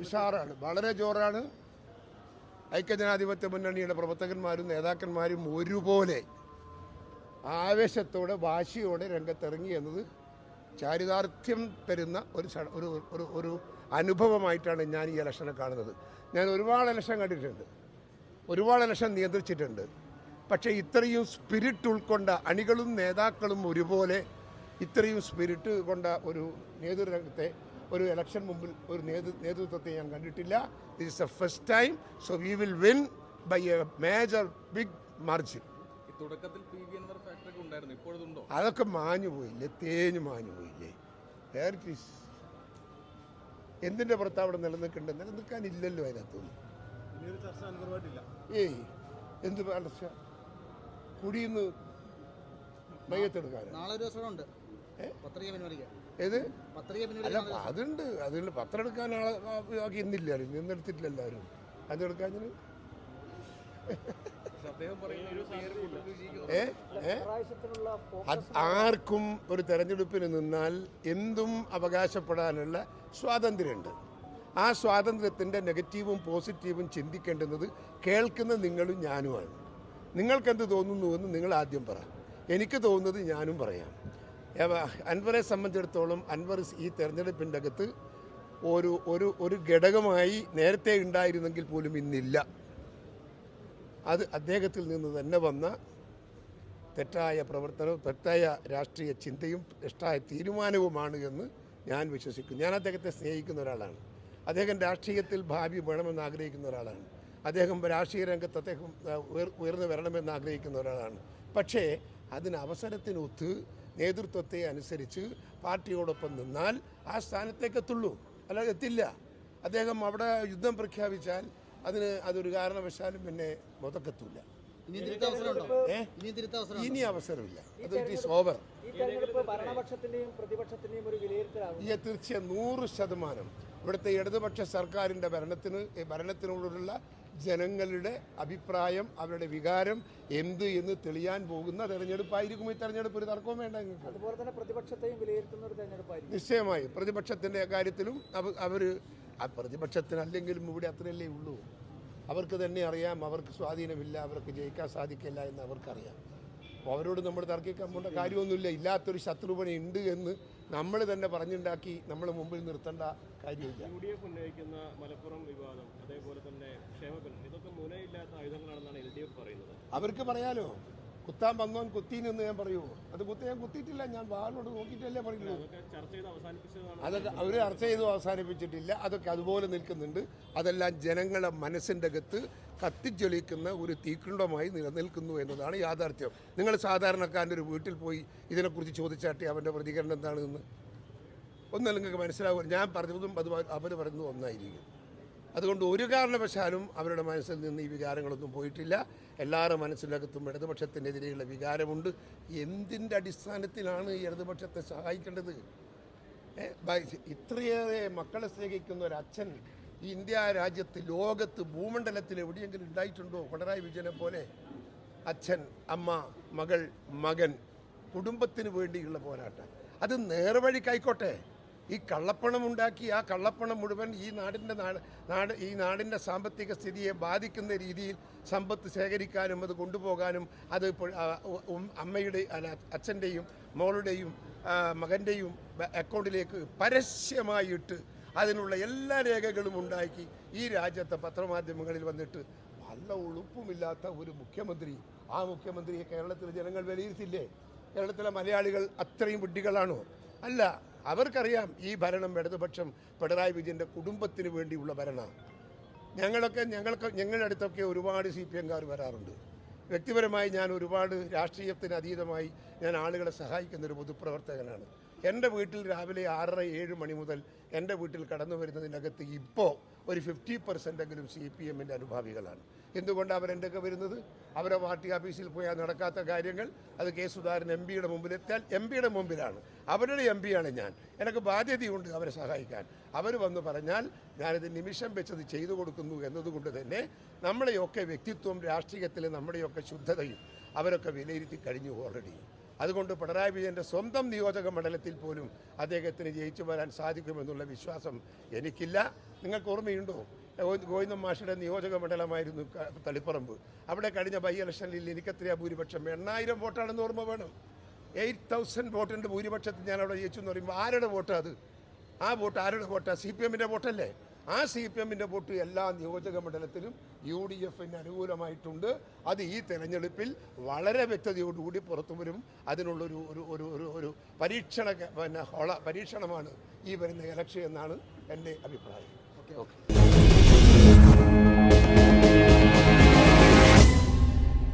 ഉഷാറാണ്. വളരെ ജോറാണ്. ഐക്യജനാധിപത്യ മുന്നണിയുടെ പ്രവർത്തകന്മാരും നേതാക്കന്മാരും ഒരുപോലെ ആവേശത്തോടെ വാശിയോടെ രംഗത്തിറങ്ങി എന്നത് ചാരിതാർത്ഥ്യം തരുന്ന ഒരു ഒരു ഒരു അനുഭവമായിട്ടാണ് ഞാൻ ഈ ഇലക്ഷനെ കാണുന്നത്. ഞാൻ ഒരുപാട് ഇലക്ഷൻ കണ്ടിട്ടുണ്ട്. ഒരുപാട് ഇലക്ഷൻ നിയന്ത്രിച്ചിട്ടുണ്ട്. പക്ഷേ ഇത്രയും സ്പിരിറ്റ് ഉൾക്കൊണ്ട അണികളും നേതാക്കളും ഒരുപോലെ ഇത്രയും സ്പിരിറ്റ് കൊണ്ട ഒരു നേതൃരംഗത്തെ ഒരു ഇലക്ഷൻ മുമ്പിൽ ഒരു നേതൃത്വത്തെ ഞാൻ കണ്ടിട്ടില്ല. This is a first time so we will win by a major big margin അതൊക്കെ മാഞ്ഞു പോയില്ലേ? തേഞ്ഞു മാഞ്ഞു പോയില്ലേ. എന്തിന്റെ പുറത്ത് അവിടെ നിലനിൽക്കേണ്ടത് നിലനിൽക്കാനില്ലല്ലോ അതിനകത്തൊന്നും ചർച്ച ഏയ് എന്ത് കുടിയിന്ന് മയ്യത്തെടുക്കാൻ നാളെ ഒരു ദിവസം ഉണ്ട്. പത്രിക പിൻവലിക്കാൻ ഏത്? അല്ല അതുണ്ട്. അതുകൊണ്ട് പത്രം എടുക്കാൻ ആളെ ആക്കി ഇന്നില്ല ഇന്നെടുത്തിട്ടില്ല എല്ലാവരും. അത് എടുക്കാൻ അദ്ദേഹം പറയുന്ന ഒരു പേര് കൊണ്ട് വിജയിക്കുന്നു ഏ? ഏ? അത് ആർക്കും ഒരു തെരഞ്ഞെടുപ്പിന് നിന്നാൽ എന്തും അവകാശപ്പെടാനുള്ള സ്വാതന്ത്ര്യമുണ്ട്. ആ സ്വാതന്ത്ര്യത്തിന്റെ നെഗറ്റീവും പോസിറ്റീവും ചിന്തിക്കേണ്ടുന്നത് കേൾക്കുന്ന നിങ്ങളും ഞാനുമാണ്. നിങ്ങൾക്കെന്ത് തോന്നുന്നുവെന്ന് നിങ്ങൾ ആദ്യം പറ. എനിക്ക് തോന്നുന്നത് ഞാനും പറയാം. അൻവറെ സംബന്ധിച്ചിടത്തോളം അൻവർ ഈ തെരഞ്ഞെടുപ്പിന്റെ അകത്ത് ഒരു ഒരു ഒരു ഘടകമായി നേരത്തെ ഉണ്ടായിരുന്നെങ്കിൽ പോലും ഇന്നില്ല. അത് അദ്ദേഹത്തിൽ നിന്ന് തന്നെ വന്ന തെറ്റായ പ്രവർത്തനവും തെറ്റായ രാഷ്ട്രീയ ചിന്തയും തെറ്റായ തീരുമാനവുമാണ് എന്ന് ഞാൻ വിശ്വസിക്കുന്നു. ഞാൻ അദ്ദേഹത്തെ സ്നേഹിക്കുന്ന ഒരാളാണ്. അദ്ദേഹം രാഷ്ട്രീയത്തിൽ ഭാവി വേണമെന്ന് ആഗ്രഹിക്കുന്ന ഒരാളാണ്. അദ്ദേഹം രാഷ്ട്രീയ രംഗത്ത് അദ്ദേഹം ഉയർ- ഉയർന്നു വരണമെന്ന് ആഗ്രഹിക്കുന്ന ഒരാളാണ്. പക്ഷേ അതിന് അവസരത്തിനൊത്ത് നേതൃത്വത്തെ അനുസരിച്ച് പാർട്ടിയോടൊപ്പം നിന്നാൽ ആ സ്ഥാനത്തേക്ക് എത്തുള്ളൂ. അല്ലാതെ എത്തില്ല. അദ്ദേഹം അവിടെ യുദ്ധം പ്രഖ്യാപിച്ചാൽ അതിന് അതൊരു കാരണവശാലും പിന്നെ മുതക്കെത്തൂല. ഇനി അവസരമില്ല. അത് ഇറ്റ് ഈസ് ഓവർ. ഈ ഭരണപക്ഷത്തിന്റെയും പ്രതിപക്ഷത്തിന്റെയും ഒരു വിലയിരുത്തലാകും. ഈ തീർച്ചയായും നൂറ് ശതമാനം ഇവിടുത്തെ ഇടതുപക്ഷ സർക്കാരിന്റെ ഭരണത്തിന് ഈ ഭരണത്തിനോടുള്ള ജനങ്ങളുടെ അഭിപ്രായം അവരുടെ വികാരം എന്ത് എന്ന് തെളിയാൻ പോകുന്ന തെരഞ്ഞെടുപ്പായിരിക്കും ഈ തെരഞ്ഞെടുപ്പ്. ഒരു തർക്കവും വേണ്ട നിങ്ങൾക്ക്. അതുപോലെ തന്നെ പ്രതിപക്ഷത്തെയും വിലയിരുത്തുന്ന ഒരു തെരഞ്ഞെടുപ്പായിരിക്കും. നിശ്ചയമായി. പ്രതിപക്ഷത്തിന്റെ കാര്യത്തിലും അവ അവർ ആ പ്രതിപക്ഷത്തിന് അല്ലെങ്കിലും ഇവിടെ അത്രയല്ലേ ഉള്ളൂ. അവർക്ക് തന്നെ അറിയാം അവർക്ക് സ്വാധീനമില്ല അവർക്ക് ജയിക്കാൻ സാധിക്കില്ല എന്ന് അവർക്കറിയാം. അപ്പോൾ അവരോട് നമ്മൾ തർക്കിക്കാൻ പോകേണ്ട കാര്യമൊന്നുമില്ല. ഇല്ലാത്തൊരു ശത്രുപണി ഉണ്ട് എന്ന് നമ്മൾ തന്നെ പറഞ്ഞുണ്ടാക്കി നമ്മൾ മുമ്പിൽ നിർത്തേണ്ട കാര്യമില്ല. യു ഡി എഫ് ഉന്നയിക്കുന്ന മലപ്പുറം വിവാദം അതേപോലെ തന്നെ ക്ഷേമ ഇതൊക്കെ മുനയില്ലാത്ത ആയുധങ്ങളാണെന്നാണ് എൽ ഡി എഫ് പറയുന്നത്. അവർക്ക് പറയാലോ? കുത്താൻ വന്നോൻ കുത്തീനെന്ന് ഞാൻ പറയുമോ അത് കുത്തി ഞാൻ കുത്തിയിട്ടില്ല ഞാൻ വാളിനോട് നോക്കിയിട്ടല്ലേ പറയുള്ളൂ. അതൊക്കെ അവർ ചർച്ച ചെയ്തു അവസാനിപ്പിച്ചിട്ടില്ല. അതൊക്കെ അതുപോലെ നിൽക്കുന്നുണ്ട്. അതെല്ലാം ജനങ്ങളെ മനസ്സിന്റെ അകത്ത് കത്തിജ്വലിക്കുന്ന ഒരു തീക്കുണ്ടമായി നിലനിൽക്കുന്നു എന്നതാണ് യാഥാർത്ഥ്യം. നിങ്ങൾ സാധാരണക്കാരന്റെ ഒരു വീട്ടിൽ പോയി ഇതിനെക്കുറിച്ച് ചോദിച്ചാട്ടി അവന്റെ പ്രതികരണം എന്താണെന്ന്? ഒന്നല്ല നിങ്ങൾക്ക് മനസ്സിലാവും ഞാൻ പറഞ്ഞതും അത് അവർ പറയുന്നതും ഒന്നായിരിക്കും. അതുകൊണ്ട് ഒരു കാരണവശാലും അവരുടെ മനസ്സിൽ നിന്ന് ഈ വികാരങ്ങളൊന്നും പോയിട്ടില്ല. എല്ലാവരുടെ മനസ്സിലകത്തും ഇടതുപക്ഷത്തിനെതിരെയുള്ള വികാരമുണ്ട്. എന്തിന്റെ അടിസ്ഥാനത്തിലാണ് ഈ ഇടതുപക്ഷത്തെ സഹായിക്കേണ്ടത്? ഇത്രയേറെ മക്കളെ സ്നേഹിക്കുന്ന ഒരു അച്ഛൻ ഈ ഇന്ത്യ രാജ്യത്ത് ലോകത്ത് ഭൂമണ്ഡലത്തിൽ എവിടെയെങ്കിലും ഉണ്ടായിട്ടുണ്ടോ? പിണറായി വിജയനെ പോലെ? അച്ഛൻ അമ്മ മകൾ മകൻ കുടുംബത്തിന് വേണ്ടിയുള്ള പോരാട്ടം. അത് നേർവഴിക്കായിക്കോട്ടെ. ഈ കള്ളപ്പണം ഉണ്ടാക്കി ആ കള്ളപ്പണം മുഴുവൻ ഈ നാടിന്റെ നാട് ഈ നാടിന്റെ സാമ്പത്തിക സ്ഥിതിയെ ബാധിക്കുന്ന രീതിയിൽ സമ്പത്ത് ശേഖരിക്കാനും അത് കൊണ്ടുപോകാനും അത് അമ്മയുടെ അല്ല, അച്ഛന്റെയും മോളുടെയും മകന്റെയും അക്കൗണ്ടിലേക്ക് പരസ്യമായിട്ട് അതിനുള്ള എല്ലാ രേഖകളും ഉണ്ടാക്കി ഈ രാജ്യത്തെ പത്രമാധ്യമങ്ങളിൽ വന്നിട്ട് നല്ല ഉളുപ്പുമില്ലാത്ത ഒരു മുഖ്യമന്ത്രി. ആ മുഖ്യമന്ത്രിയെ കേരളത്തിലെ ജനങ്ങൾ വിലയിരുത്തില്ലേ? കേരളത്തിലെ മലയാളികൾ അത്രയും വിഡ്ഢികളാണോ? അല്ല. അവർക്കറിയാം ഈ ഭരണം ഇടതുപക്ഷം പിണറായി വിജയന്റെ കുടുംബത്തിന് വേണ്ടിയുള്ള ഭരണമാണ് ഞങ്ങളൊക്കെ ഞങ്ങൾക്ക് ഞങ്ങളുടെ അടുത്തൊക്കെ ഒരുപാട് സി പി എംകാർ വരാറുണ്ട്. വ്യക്തിപരമായി ഞാൻ ഒരുപാട് രാഷ്ട്രീയത്തിന് അതീതമായി ഞാൻ ആളുകളെ സഹായിക്കുന്ന ഒരു പൊതുപ്രവർത്തകനാണ്. എന്റെ വീട്ടിൽ രാവിലെ ആറര ഏഴ് മണി മുതൽ എന്റെ വീട്ടിൽ കടന്നു വരുന്നതിനകത്ത് ഇപ്പോൾ ഒരു ഫിഫ്റ്റി പെർസെന്റെങ്കിലും സി പി എമ്മിന്റെ അനുഭാവികളാണ്. എന്തുകൊണ്ട് അവരെന്റെയൊക്കെ വരുന്നത്? അവരെ പാർട്ടി ഓഫീസിൽ പോയാൽ നടക്കാത്ത കാര്യങ്ങൾ. അത് കെ സുധാകരൻ എം പിയുടെ മുമ്പിലെത്തിയാൽ എം പിയുടെ മുമ്പിലാണ്. അവരുടെ എം പിയാണ് ഞാൻ. എനിക്ക് ബാധ്യതയുണ്ട് അവരെ സഹായിക്കാൻ. അവർ വന്ന് പറഞ്ഞാൽ ഞാനിത് നിമിഷം വെച്ചത് ചെയ്തു കൊടുക്കുന്നു എന്നതുകൊണ്ട് തന്നെ നമ്മുടെയൊക്കെ വ്യക്തിത്വം രാഷ്ട്രീയത്തിലെ നമ്മുടെയൊക്കെ ശുദ്ധതയും അവരൊക്കെ വിലയിരുത്തി കഴിഞ്ഞു ഓൾറെഡി അതുകൊണ്ട് പിണറായി വിജയന്റെ സ്വന്തം നിയോജക മണ്ഡലത്തിൽ പോലും അദ്ദേഹത്തിന് ജയിച്ചു വരാൻ സാധിക്കുമെന്നുള്ള വിശ്വാസം എനിക്കില്ല. നിങ്ങൾക്ക് ഓർമ്മയുണ്ടോ? ഗോവിന്ദം മാഷിയുടെ നിയോജക മണ്ഡലമായിരുന്നു തളിപ്പറമ്പ്. അവിടെ കഴിഞ്ഞ ബൈ ഇലക്ഷനിൽ എനിക്കത്രയാ ഭൂരിപക്ഷം? എണ്ണായിരം വോട്ടാണെന്ന് ഓർമ്മ വേണം. എയ്റ്റ് തൗസൻഡ് വോട്ടിന്റെ ഭൂരിപക്ഷത്തിൽ ഞാൻ അവിടെ ജയിച്ചു എന്ന് പറയുമ്പോൾ ആരുടെ വോട്ടാണ് അത്? ആ വോട്ട് ആരുടെ വോട്ടാണ് സി പി എമ്മിന്റെ വോട്ടല്ലേ? ആ സി പി എമ്മിന്റെ വോട്ട് എല്ലാ നിയോജക മണ്ഡലത്തിലും യു ഡി എഫിന് അനുകൂലമായിട്ടുണ്ട്. അത് ഈ തെരഞ്ഞെടുപ്പിൽ വളരെ വ്യക്തതയോടുകൂടി പുറത്തു വരും. അതിനുള്ളൊരു ഒരു ഒരു ഒരു ഒരു പരീക്ഷണ പിന്നെ ഹോള പരീക്ഷണമാണ് ഈ വരുന്ന ഇലക്ഷൻ എന്നാണ് എന്റെ അഭിപ്രായം. ഓക്കെ.